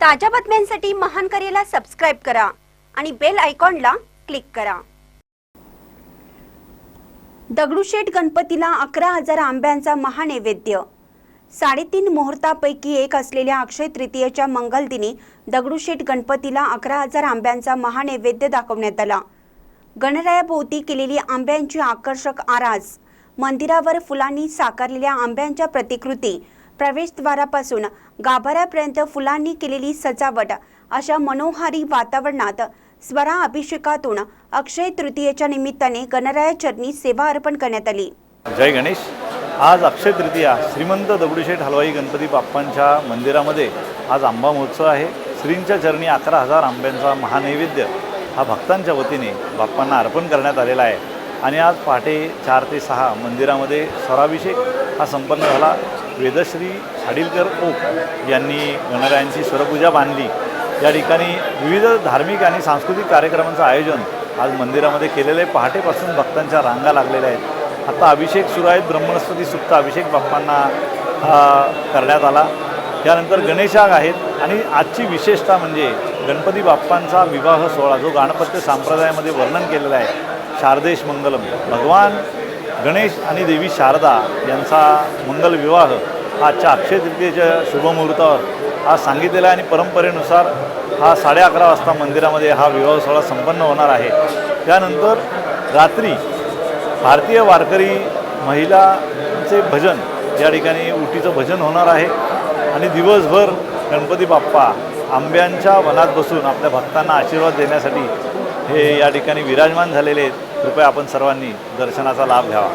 ताज्या बातम्यांसाठी महान करेला सबस्क्राईब करा आणि बेल आयकॉनला क्लिक करा. दगडूशेठ गणपतीला अकरा हजार आंब्यांचा महानैवेद्य. साडेतीन मुहूर्तापैकी एक असलेल्या अक्षय तृतीयेच्या मंगलदिनी दगडूशेठ गणपतीला अकरा हजार आंब्यांचा महानैवेद्य दाखवण्यात आला. गणरायाभोवती केलेली आंब्यांची आकर्षक आरास मंदिरावर फुलांनी साकारलेल्या आंब्यांच्या प्रतिकृती प्रवेशद्वारापासून गाभाऱ्यापर्यंत फुलांनी केलेली सजावट अशा मनोहारी वातावरणात स्वरा अभिषेकातून अक्षय तृतीयेच्या निमित्ताने गणरायाचरणी सेवा अर्पण करण्यात आली. जय गणेश. आज अक्षय तृतीया श्रीमंत दगडूशेठ हलवाई गणपती बाप्पांच्या मंदिरामध्ये आज आंबा महोत्सव आहे. श्रींच्या चरणी अकरा हजार आंब्यांचा महानैवेद्य हा भक्तांच्या वतीने बाप्पांना अर्पण करण्यात आलेला आहे. आणि आज पहाटे चार ते सहा मंदिरामध्ये स्वराभिषेक हा संपन्न झाला. वेदश्री खाडीलकर ओक यांनी गणरायांची स्वरपूजा बांधली. या ठिकाणी विविध धार्मिक आणि सांस्कृतिक कार्यक्रमांचं आयोजन आज मंदिरामध्ये केलेलं आहे. पहाटेपासून भक्तांच्या रांगा लागलेल्या आहेत. आता अभिषेक सुरू आहेत. ब्रह्मणस्पती सुप्त अभिषेक बाप्पांना करण्यात आला. त्यानंतर गणेशाग आहेत आणि आजची विशेषता म्हणजे गणपती बाप्पांचा विवाह सोहळा जो गाणपत्य संप्रदायामध्ये वर्णन केलेला आहे. शारदेश मंगलम. भगवान गणेश आणि देवी शारदा यांचा मंगल विवाह हा आजच्या अक्षय तृतीयेच्या शुभमुहूर्तावर हा सांगितलेला आहे आणि परंपरेनुसार हा साडे अकरा वाजता मंदिरामध्ये हा विवाह सोहळा संपन्न होणार आहे. त्यानंतर रात्री भारतीय वारकरी महिलांचे भजन या ठिकाणी उटीचं भजन होणार आहे आणि दिवसभर गणपती बाप्पा आंब्यांच्या वनात बसून आपल्या भक्तांना आशीर्वाद देण्यासाठी हे या ठिकाणी विराजमान झालेले आहेत. कृपया आपण सर्वांनी दर्शनाचा लाभ घ्यावा.